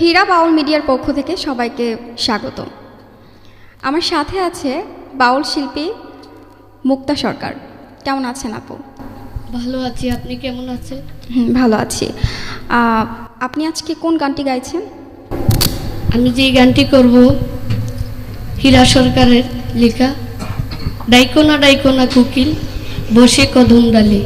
হীরা বাউল মিডিয়ার পক্ষ থেকে সবাইকে স্বাগত আমার সাথে আছে বাউল শিল্পী মুক্তা সরকার। কেমন আছেন আপু? ভালো আছি। আপনি কেমন আছেন? হুম, ভালো আছি। আপনি আজকে কোন গানটি গাইছেন? আমি যে গানটি করব হীরা সরকারের লেখা ডাইকোনা ডাইকোনা কুকিল বসে কদম ডালে।